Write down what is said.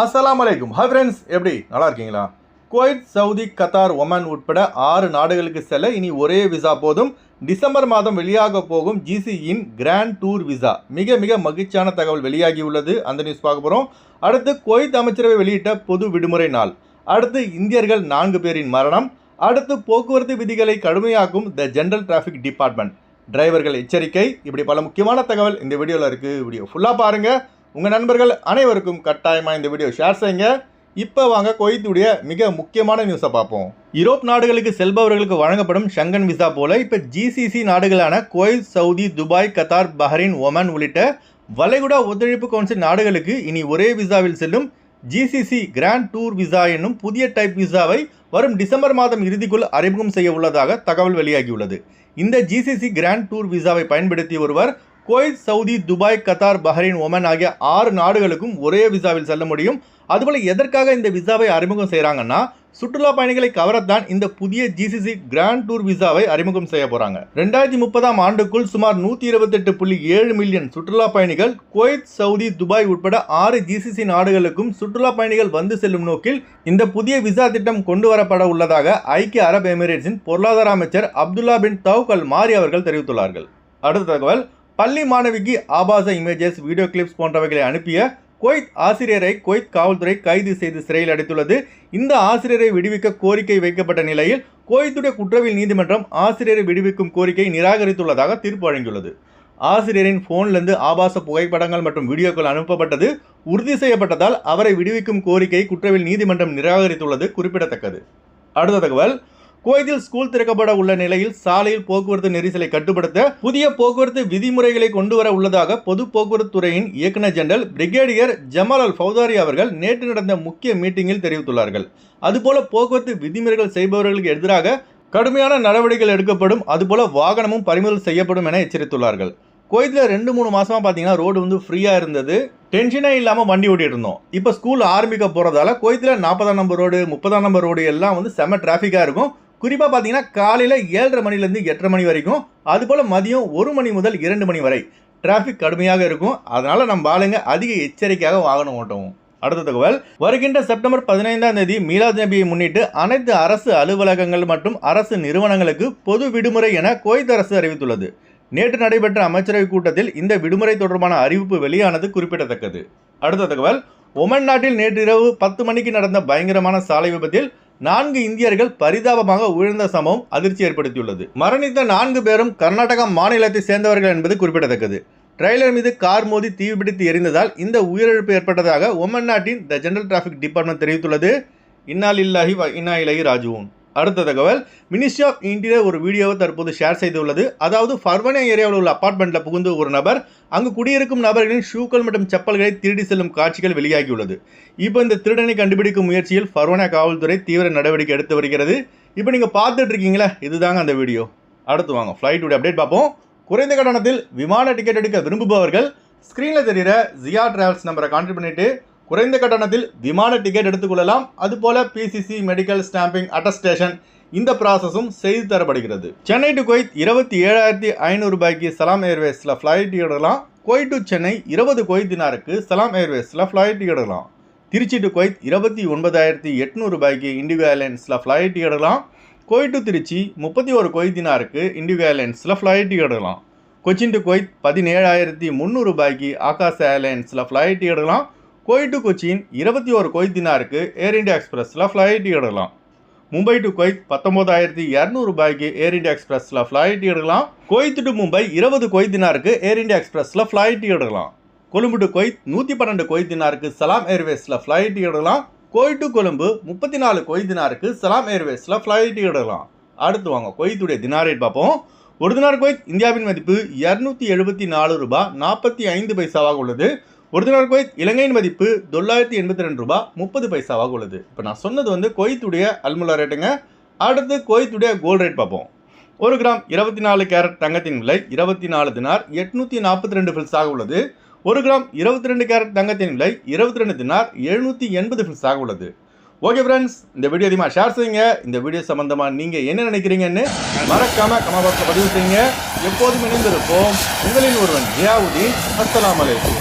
அஸ்லாம் அலைக்கும் hi friends எப்படி? நல்லா இருக்கீங்களா? குவைத் சவுதி கத்தார் ஒமன் உட்பட ஆறு நாடுகளுக்கு செல்ல இனி ஒரே விசா போதும். டிசம்பர் மாதம் வெளியாக போகும் ஜிசியின் கிராண்ட் டூர் விசா. மிக மிக மகிழ்ச்சியான தகவல் வெளியாகியுள்ளது அந்த நியூஸ் பார்க்க போகிறோம் அடுத்து குவைத் அமைச்சரவை வெளியிட்ட பொது விடுமுறை நாள். அடுத்து இந்தியர்கள் நான்கு பேரின் மரணம். அடுத்து போக்குவரத்து விதிகளை கடுமையாக்கும் த ஜென்ரல் டிராஃபிக் டிபார்ட்மெண்ட் டிரைவர்கள் எச்சரிக்கை. இப்படி பல முக்கியமான தகவல் இந்த வீடியோவில் இருக்குது வீடியோ ஃபுல்லாக பாருங்கள் உங்கள் நண்பர்கள் அனைவருக்கும் கட்டாயமாக இந்த வீடியோ ஷேர் செய்யுங்க. இப்போ வாங்க குவைத்துடைய மிக முக்கியமான நியூஸை பார்ப்போம். யூரோப் நாடுகளுக்கு செல்பவர்களுக்கு வழங்கப்படும் ஷங்கன் விசா போல இப்போ ஜிசிசி நாடுகளான Kuwait Saudi Dubai Qatar Bahrain Oman உள்ளிட்ட வளைகுடா ஒத்துழைப்பு கவுன்சில் நாடுகளுக்கு இனி ஒரே விசாவில் செல்லும் ஜிசிசி கிராண்ட் டூர் விசா என்னும் புதிய டைப் விசாவை வரும் டிசம்பர் மாதம் இறுதிக்குள் அறிமுகம் செய்ய உள்ளதாக தகவல் வெளியாகியுள்ளது. இந்த ஜிசிசி கிராண்ட் டூர் விசாவை பயன்படுத்தி ஒருவர் Kuwait Saudi Dubai Qatar Bahrain Oman ஆகிய ஆறு நாடுகளுக்கும் ஒரே விசாவில் செல்ல முடியும். அதுபோல எதற்காக இந்த விசாவை அறிமுகம் செய்கிறாங்கன்னா சுற்றுலா பயணிகளை கவரத்தான் இந்த புதிய ஜிசிசி கிராண்ட் டூர் விசாவை அறிமுகம் செய்ய போகிறாங்க ரெண்டாயிரத்தி முப்பதாம் ஆண்டுக்குள் சுமார் நூற்றி இருபத்தெட்டு புள்ளி ஏழு மில்லியன் சுற்றுலா பயணிகள் குவைத் சவுதி துபாய் உட்பட ஆறு ஜிசிசி நாடுகளுக்கும் சுற்றுலா பயணிகள் வந்து செல்லும் நோக்கில் இந்த புதிய விசா திட்டம் கொண்டு வரப்பட உள்ளதாக ஐக்கிய அரபு எமிரேட்ஸின் பொருளாதார அமைச்சர் அப்துல்லா பின் தவுக் அல் மாரி அவர்கள் தெரிவித்துள்ளார்கள். அடுத்த தகவல் பள்ளி மாணவிக்கு ஆபாச இமேஜஸ் வீடியோ கிளிப்ஸ் போன்றவைகளை அனுப்பிய குவைத் ஆசிரியரை குவைத் காவல்துறை கைது செய்து சிறையில் அடைத்துள்ளது. இந்த ஆசிரியரை விடுவிக்க கோரிக்கை வைக்கப்பட்ட நிலையில் குவைத்துடைய குற்றவியல் நீதிமன்றம் ஆசிரியரை விடுவிக்கும் கோரிக்கையை நிராகரித்துள்ளதாக தீர்ப்பு வழங்கியுள்ளது. ஆசிரியரின் ஃபோன்லேருந்து ஆபாச புகைப்படங்கள் மற்றும் வீடியோக்கள் அனுப்பப்பட்டது உறுதி செய்யப்பட்டதால் அவரை விடுவிக்கும் கோரிக்கை குற்றவியல் நீதிமன்றம் நிராகரித்துள்ளது குறிப்பிடத்தக்கது. அடுத்த தகவல் குவைத்தில் ஸ்கூல் திறக்கப்பட உள்ள நிலையில் சாலையில் போக்குவரத்து நெரிசலை கட்டுப்படுத்த புதிய போக்குவரத்து விதிமுறைகளை கொண்டு வர உள்ளதாக பொது போக்குவரத்து துறையின் இயக்குநர் general brigadier Jamal Al Fodari அவர்கள் நேற்று நடந்த முக்கிய மீட்டிங்கில் தெரிவித்துள்ளார்கள். அதுபோல போக்குவரத்து விதிமுறைகள் செய்பவர்களுக்கு எதிராக கடுமையான நடவடிக்கைகள் எடுக்கப்படும். அதுபோல வாகனமும் பறிமுதல் செய்யப்படும் என எச்சரித்துள்ளார்கள். கோயத்தில் ரெண்டு மூணு மாசமா பார்த்தீங்கன்னா ரோடு வந்து ஃப்ரீயாக இருந்தது. டென்ஷனே இல்லாமல் வண்டி ஓட்டிட்டு இருந்தோம். இப்போ ஸ்கூல் ஆரம்பிக்க போகிறதால கோயத்தில் நாற்பதாம் நம்பர் ரோடு முப்பதாம் நம்பர் ரோடு எல்லாம் வந்து செம்ம டிராஃபிக்காக இருக்கும். குறிப்பாக பார்த்தீங்கன்னா காலையில் ஏழரை மணிலேருந்து எட்டரை மணி வரைக்கும் அதுபோல் மதியம் ஒரு மணி முதல் இரண்டு மணி வரை டிராஃபிக் கடுமையாக இருக்கும். அதனால் நம்ம ஆளுங்க அதிக எச்சரிக்கையாக வாகனம் ஓட்டவும். அடுத்த தகவல் வருகின்ற செப்டம்பர் பதினைந்தாம் தேதி மீலாத் நபியை முன்னிட்டு அனைத்து அரசு அலுவலகங்கள் மற்றும் அரசு நிறுவனங்களுக்கு பொது விடுமுறை என குவைத் அரசு அறிவித்துள்ளது. நேற்று நடைபெற்ற அமைச்சரவைக் கூட்டத்தில் இந்த விடுமுறை தொடர்பான அறிவிப்பு வெளியானது குறிப்பிடத்தக்கது. அடுத்த தகவல் ஒமன் நாட்டில் நேற்றிரவு பத்து மணிக்கு நடந்த பயங்கரமான சாலை விபத்தில் நான்கு இந்தியர்கள் பரிதாபமாக உயர்ந்த சம்பவம் அதிர்ச்சி ஏற்படுத்தியுள்ளது. மரணித்த நான்கு பேரும் கர்நாடக மாநிலத்தை சேர்ந்தவர்கள் என்பது குறிப்பிடத்தக்கது. ட்ரெய்லர் மீது கார் மோதி தீப்பிடித்து எரிந்ததால் இந்த உயிரிழப்பு ஏற்பட்டதாக ஒமன் நாட்டின் த ஜெனரல் டிராஃபிக் டிபார்ட்மெண்ட் தெரிவித்துள்ளது. இன்னால் இல்லாஹி இன்னா இலகி ராஜுவோன் அடுத்த தகவல் மினிஸ்ட்ரி ஆஃப் இன்டீரியர் ஒரு வீடியோவை தற்போது ஷேர் செய்துள்ளது. அதாவது ஃபர்வனே ஏரியாவில் உள்ள அப்பார்ட்மெண்ட்டில் புகுந்து ஒரு நபர் அங்கு குடியிருக்கும் நபர்களின் ஷூக்கள் மற்றும் செப்பல்களை திருடி செல்லும் காட்சிகள் வெளியாகியுள்ளது. இப்போ இந்த திருடனை கண்டுபிடிக்கும் முயற்சியில் ஃபர்வனா காவல்துறை தீவிர நடவடிக்கை எடுத்து வருகிறது. இப்போ நீங்கள் பார்த்துட்டு இருக்கீங்களா இதுதாங்க அந்த வீடியோ. அடுத்து வாங்க ஃப்ளைட்டுடைய அப்டேட் பார்ப்போம். குறைந்த கட்டணத்தில் விமான டிக்கெட் எடுக்க விரும்புபவர்கள் ஸ்க்ரீனில் தெரிகிற ஜியா டிராவல்ஸ் நம்பரை கான்டெக்ட் பண்ணிவிட்டு குறைந்த கட்டணத்தில் விமான டிக்கெட் எடுத்துக்கொள்ளலாம். அதுபோல பிசிசி மெடிக்கல் ஸ்டாம்பிங் அட்டஸ்டேஷன் இந்த ப்ராசஸும் செய்து தரப்படுகிறது. சென்னை டு குவைத் இருபத்தி ஏழாயிரத்தி ஐநூறு ரூபாய்க்கு சலாம் ஏர்வேஸில் ஃப்ளைட் எடுக்கலாம். குவைத் டு சென்னை இருபது குவைத் தினாருக்கு சலாம் ஏர்வேஸில் ஃப்ளைட் எடுக்கலாம். திருச்சி டு குவைத் இருபத்தி ஒன்பதாயிரத்தி எட்நூறு ரூபாய்க்கு இண்டிகோ ஏர்லைன்ஸில் ஃப்ளைட் எடுக்கலாம். குவைத் டு திருச்சி முப்பத்தி ஒரு குவைத் தினாருக்கு இண்டிகோ ஏர்லைன்ஸில் ஃப்ளைட் எடுக்கலாம். கொச்சின் டு குவைத் பதினேழாயிரத்தி முந்நூறு ரூபாய்க்கு ஆகாஷ் ஏர்லைன்ஸில் ஃப்ளைட் எடுக்கலாம். குவைட் டு கொச்சின் இருபத்தி ஒரு குவைத் தினாருக்கு ஏர் இண்டியா எக்ஸ்பிரஸில் ஃப்ளைட் எடுக்கலாம் மும்பை டு கொய்த் பத்தொம்போதாயிரத்தி இரநூறு ரூபாய்க்கு ஏர் இண்டியா எக்ஸ்பிரஸில் ஃப்ளைட் எடுக்கலாம் குவைத் டு மும்பை இருபது குவைத் தினாருக்கு ஏர் இண்டியா எக்ஸ்பிரஸில் ஃப்ளைட் எடுக்கலாம் கொழும்பு டு கொய்த் நூற்றி பன்னெண்டு குவைத் தினாருக்கு சலாம் ஏர்வேஸில் ஃப்ளைட் எடுக்கலாம் குவைத் டு கொழும்பு முப்பத்தி நாலு கொய்தினாருக்கு தினாருக்கு சலாம் ஏர்வேஸில் ஃப்ளைட் எடுக்கலாம் அடுத்து வாங்க கொய்த்துடைய தினார் ரேட் பார்ப்போம். ஒரு தினார் குவைத் இந்தியாவின் மதிப்பு இரநூத்தி எழுபத்தி நாலு ரூபாய் நாற்பத்தி ஐந்து பைசாவாக உள்ளது. ஒரு தினார் குவைத் இலங்கையின் மதிப்பு தொள்ளாயிரத்தி எண்பத்தி ரெண்டு ரூபாய் முப்பது பைசாவாக உள்ளது. இப்போ நான் சொன்னது வந்து கொய்த்துடைய அல்முலா ரேட்டுங்க அடுத்து கொய்த்துடைய கோல்டு ரேட் பார்ப்போம். ஒரு கிராம் இருபத்தி நாலு கேரட் தங்கத்தின் விலை இருபத்தி நாலு தினார் எட்நூற்றி நாற்பத்தி ரெண்டு ஃபில்ஸாக உள்ளது. ஒரு கிராம் இருபத்தி ரெண்டு கேரட் தங்கத்தின் விலை இருபத்தி ரெண்டு தினார் எழுநூற்றி எண்பது ஃபில்ஸாக உள்ளது. ஓகே ஃப்ரெண்ட்ஸ் இந்த வீடியோ அதிகமாக ஷேர் செய்யுங்க. இந்த வீடியோ சம்பந்தமாக நீங்கள் என்ன நினைக்கிறீங்கன்னு மறக்காமல் கமெண்ட் பாக்ஸில் பதிவு செய்யுங்க. எப்போதும் இணைந்திருப்போம். உங்களின் ஒருவன் ஜியாவுதீன். அஸ்லாம் அலைக்கும்.